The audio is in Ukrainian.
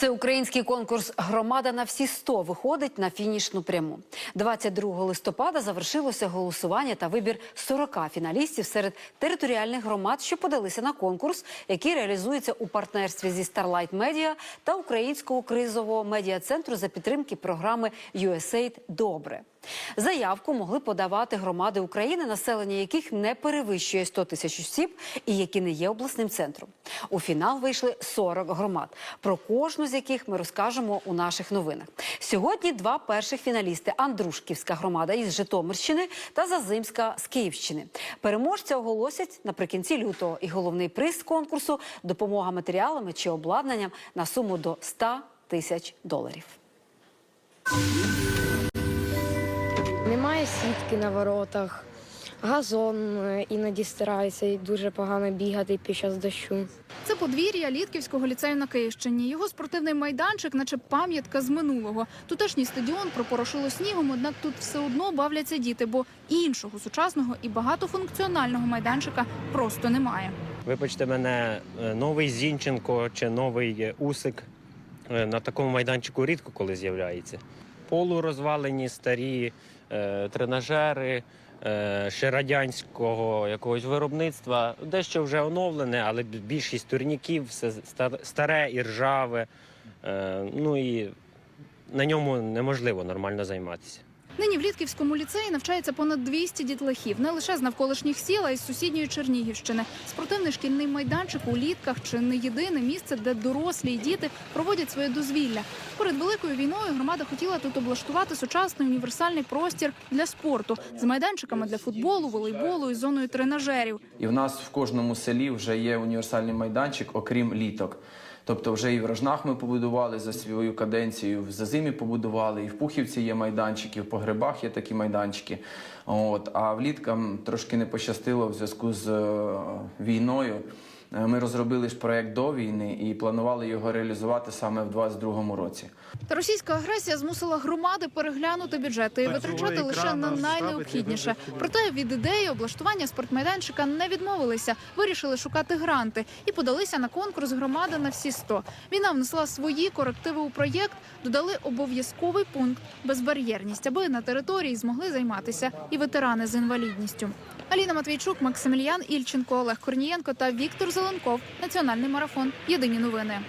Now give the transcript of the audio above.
Всеукраїнський конкурс Громада на всі 100 виходить на фінішну пряму. 22 листопада завершилося голосування та вибір 40 фіналістів серед територіальних громад, що подалися на конкурс, який реалізується у партнерстві зі Starlight Media та Українського кризового медіа-центру за підтримки програми USAID Добре. Заявку могли подавати громади України, населення яких не перевищує 100 тисяч осіб і які не є обласним центром. У фінал вийшли 40 громад. Про кожну з яких ми розкажемо у наших новинах. Сьогодні два перших фіналісти: Андрушківська громада із Житомирщини та Зазимська з Київщини. Переможця оголосять наприкінці лютого. І головний приз конкурсу допомога матеріалами чи обладнанням на суму до 100 тисяч доларів. Немає сітки на воротах, газон е, іноді стирається і дуже погано бігати під час дощу. Це подвір'я Літківського ліцею на Київщині. Його спортивний майданчик, наче пам'ятка з минулого. Тутешній стадіон пропорошило снігом, однак тут все одно бавляться діти, бо іншого сучасного і багатофункціонального майданчика просто немає. Вибачте мене, е, новий Зінченко чи новий е, Усик на такому майданчику рідко коли з'являється. Полурозвалені старі е, тренажери е, ще радянського якогось виробництва, дещо вже оновлене, але більшість турніків все старе і ржаве. Е, ну і на ньому неможливо нормально займатися. Нині в Літківському ліцеї навчається понад 200 дітлахів, не лише з навколишніх сіл, а й з сусідньої Чернігівщини. Спортивний шкільний майданчик у Літках чи не єдине місце, де дорослі й діти проводять своє дозвілля. Перед великою війною громада хотіла тут облаштувати сучасний універсальний простір для спорту з майданчиками для футболу, волейболу і зоною тренажерів. І в нас в кожному селі вже є універсальний майданчик, окрім літок. Тобто, вже і в Рожнах ми побудували за свою каденцію, в Зазимі побудували, і в Пухівці є майданчики, в Погребах є такі майданчики. От, а влітка трошки не пощастило в зв'язку з е, війною. Е, Ми розробили ж проект до війни і планували його реалізувати саме в 2022 році. Та російська агресія змусила громади переглянути бюджети і витрачати лише на найнеобхідніше. Проте від ідеї облаштування спортмайданчика не відмовилися, вирішили шукати гранти і подалися на конкурс громада на всі 100. Війна внесла свої корективи у проєкт, додали обов'язковий пункт безбар'єрність, аби на території змогли займатися і ветерани з інвалідністю. Аліна Матвійчук, Максиміліан Ільченко, Олег Корнієнко та Віктор Зеленков. Національний марафон. Єдині новини.